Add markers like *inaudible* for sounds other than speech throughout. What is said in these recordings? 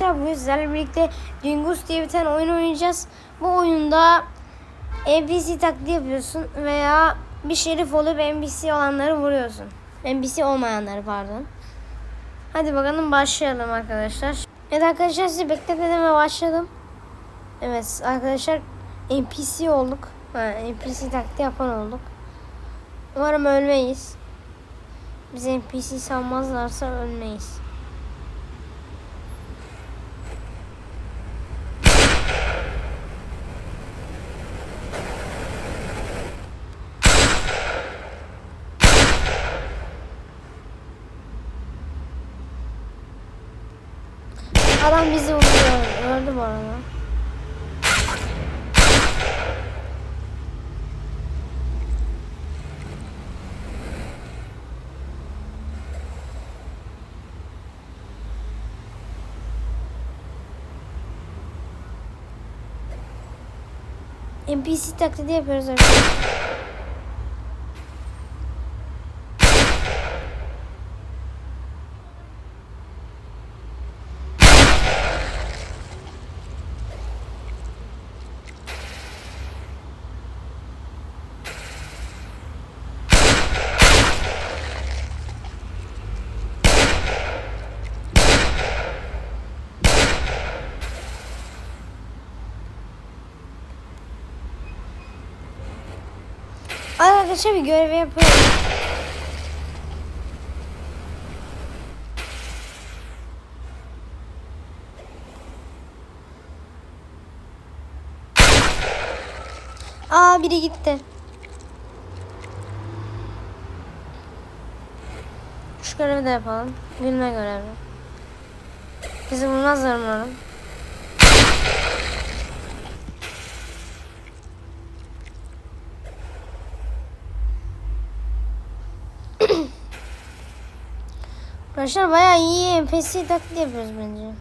Bugün sizlerle birlikte Dingus diye bir tane oyun oynayacağız. Bu oyunda NPC taklidi yapıyorsun veya bir şerif olup NPC olanları vuruyorsun. NPC olmayanları pardon. Hadi bakalım başlayalım arkadaşlar. Evet arkadaşlar sizi bekletmeden ve başladım. Evet arkadaşlar NPC olduk. Ha, NPC taklidi yapan olduk. Umarım ölmeyiz. Biz NPC sanmazlarsa ölmeyiz. Adam bizi vuruyor. Öldü bu arada. NPC taklidi yapıyoruz arkadaşlar. Arkadaşlar bir görev yapıyorum. Aa biri gitti. Şu görevi de yapalım. Gülme görevi. Bizi vurmazlar umarım. Arkadaşlar bayağı iyi NPC taklidi yapıyoruz bence.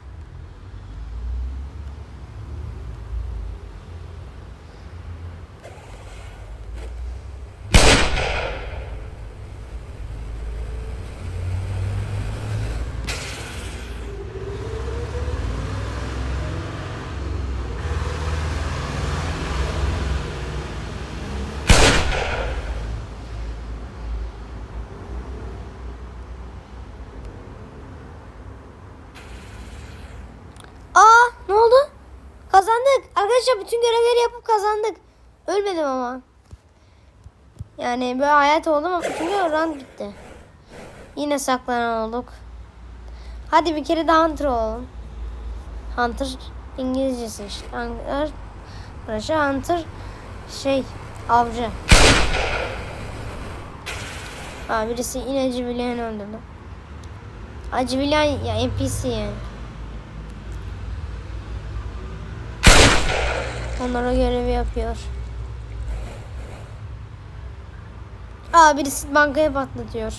Aa ne oldu? Kazandık. Arkadaşlar bütün görevleri yapıp kazandık. Ölmedim ama. Yani böyle hayat oldu ama çünkü run gitti. Yine saklanan olduk. Hadi bir kere daha Hunter olalım. Hunter İngilizcesi işte. Hunter, arkadaşlar Hunter şey avcı. Aa, birisi yine Civilyan öldürdü. Aa, Civilyan ya NPC yani. Onlara görevi yapıyor. Aa birisi bankaya patlatıyor.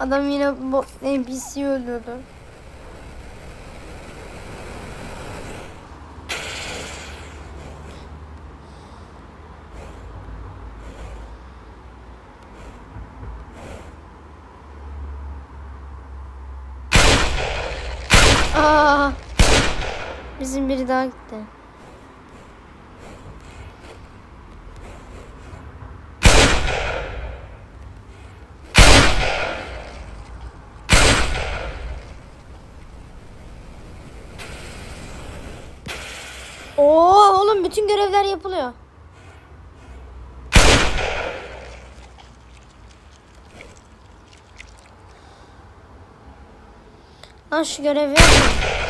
Adam yine bot NPC öldürdü. Aa, bizim biri daha gitti. Oo oğlum bütün görevler yapılıyor. Lan şu görevi yapalım.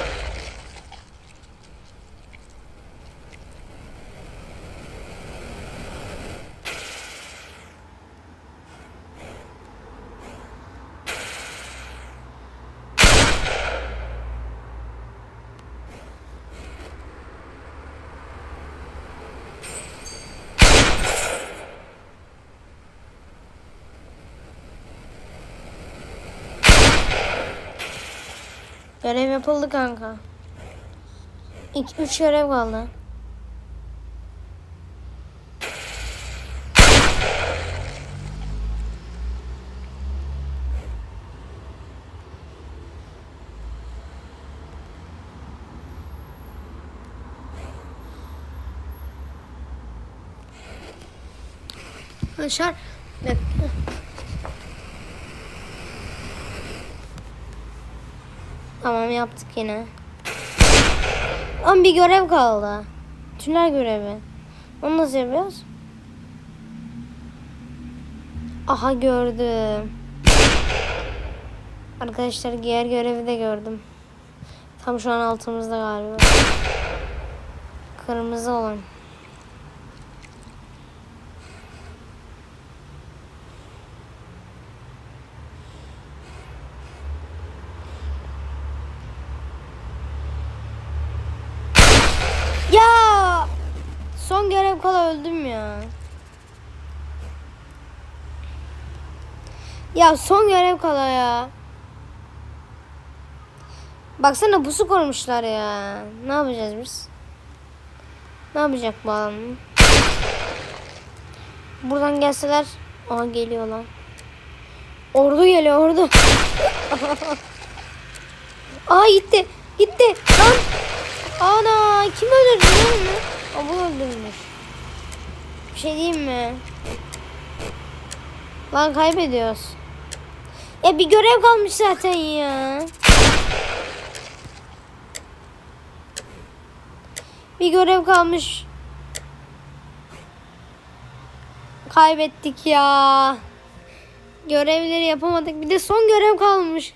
Görev yapıldı kanka. İki, üç görev kaldı. Arkadaşlar Tamam yaptık yine. Ama bir görev kaldı. Tünel görevi. Onu nasıl yapıyoruz? Aha gördüm. Arkadaşlar diğer görevi de gördüm. Tam şu an altımızda galiba. Kırmızı olan. Ya! Görev kala öldüm ya. Ya son görev kala ya. Baksana pusu kurmuşlar ya. Ne yapacağız biz? Ne yapacak bu adam? Buradan gelseler. Aha geliyor lan. Ordu geliyor ordu. *laughs* Aa gitti. Gitti. Lan. Ana kim öldürdü lan? O bu öldürmüş. Bir şey diyeyim mi? Lan kaybediyoruz. Ya bir görev kalmış zaten ya. Bir görev kalmış. Kaybettik ya. Görevleri yapamadık. Bir de son görev kalmış.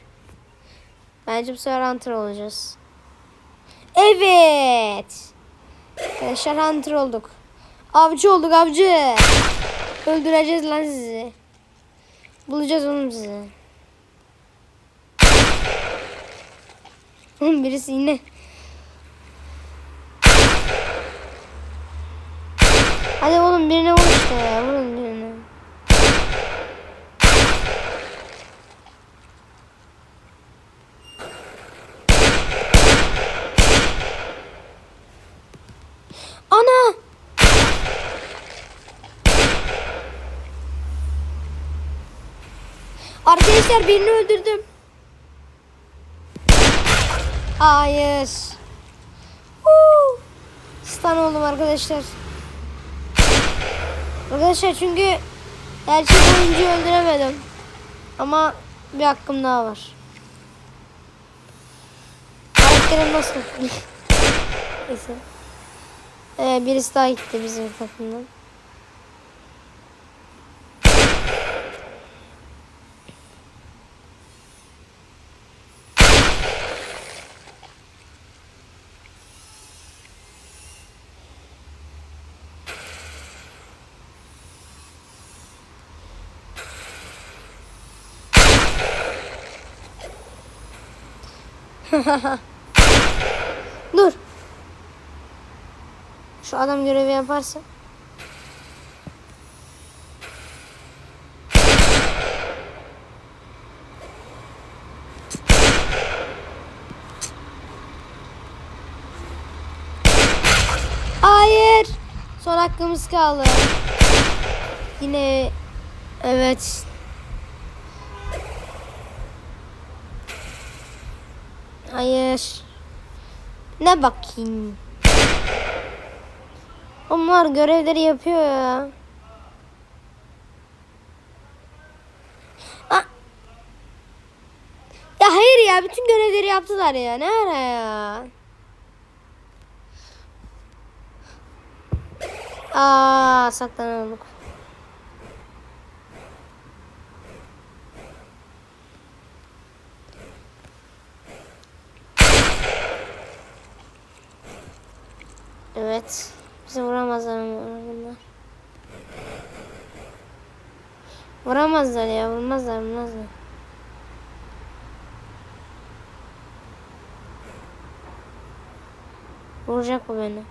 Bence bu sefer hunter olacağız. Evet. Arkadaşlar hunter olduk. Avcı olduk avcı. Öldüreceğiz lan sizi. Bulacağız oğlum sizi. Oğlum birisi yine. Hadi oğlum birine vur işte ya. Vurun birine. Ana! Arkadaşlar birini öldürdüm. Hayır. Huu. Stun oldum arkadaşlar. Arkadaşlar çünkü gerçek oyuncuyu öldüremedim. Ama bir hakkım daha var. Karakterim nasıl? *laughs* Neyse. Ee, birisi daha gitti bizim takımdan. *laughs* Dur. Şu adam görevi yaparsa. Hayır. Son hakkımız kaldı. Yine evet. Hayır. Ne bakayım? Onlar görevleri yapıyor ya. Aa! Ya hayır ya bütün görevleri yaptılar ya. Ne ara ya? Aa saklanalım. Evet. Bizi vuramazlar ama bunlar. Vuramazlar ya. Vurmazlar vurmazlar. Vuracak bu beni.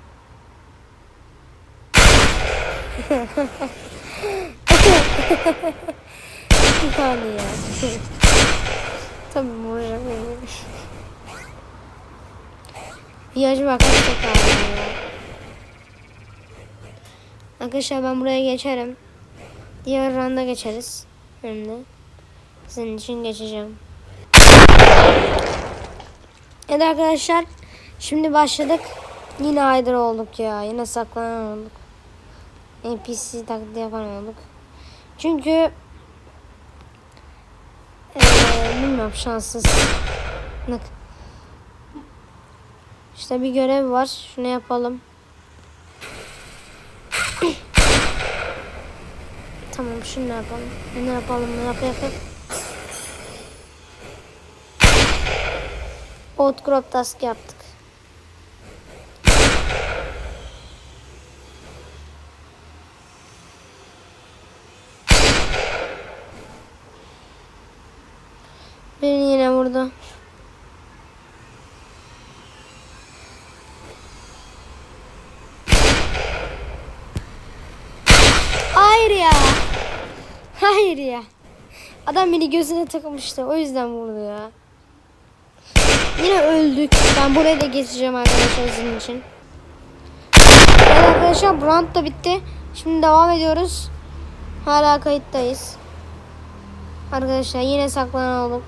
yani ya. Tabii vuracak beni. Viyaj bak kaç tekrar ya. Arkadaşlar ben buraya geçerim. Diğer randa geçeriz. Hem de. Senin için geçeceğim. Evet arkadaşlar. Şimdi başladık. Yine Haydar olduk ya. Yine saklanan olduk. NPC taklidi yapan olduk. Çünkü eee bilmiyorum şanssız. Bak. İşte bir görev var. Şunu yapalım. Tamam yapalım. Ne yapalım? Ne yap yap yap. Oat crop task yaptık. Beni yine vurdu. Hayır ya. Hayır ya. Adam beni gözüne takmıştı. O yüzden vurdu ya. Yine öldük. Ben buraya da geçeceğim arkadaşlar sizin için. Evet arkadaşlar bu round da bitti. Şimdi devam ediyoruz. Hala kayıttayız. Arkadaşlar yine saklanan olduk.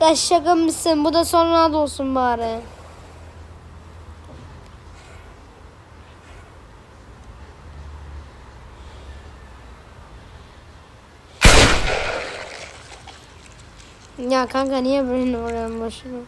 Ya şaka mısın? Bu da son round olsun bari. Ya kanka niye böyle vuruyorsun boşuna?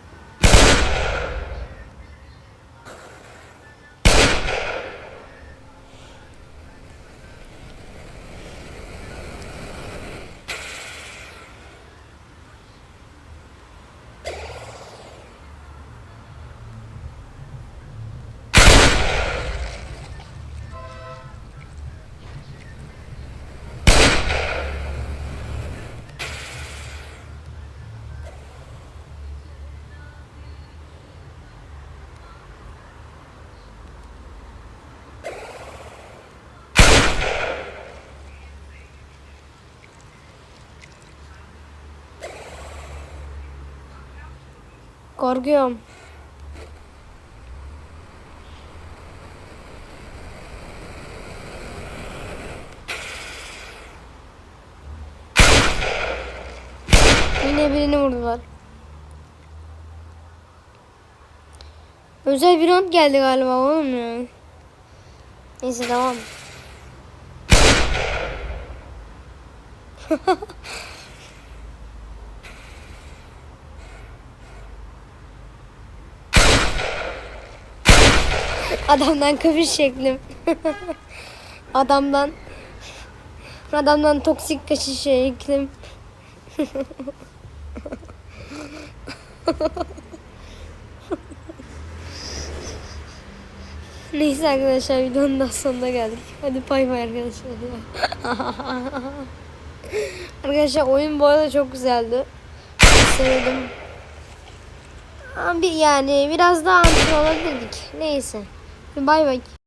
Korkuyorum. Yine birini vurdular. Özel bir round geldi galiba oğlum ya. Neyse tamam. *laughs* Adamdan kapış şeklim. *laughs* adamdan adamdan toksik kaçış şeklim. *laughs* Neyse arkadaşlar videonun daha sonuna geldik. Hadi bay bay arkadaşlar. *laughs* arkadaşlar oyun bu arada çok güzeldi. Sevdim. Bir yani biraz daha antrenman olabilirdik. Neyse. Bay bay.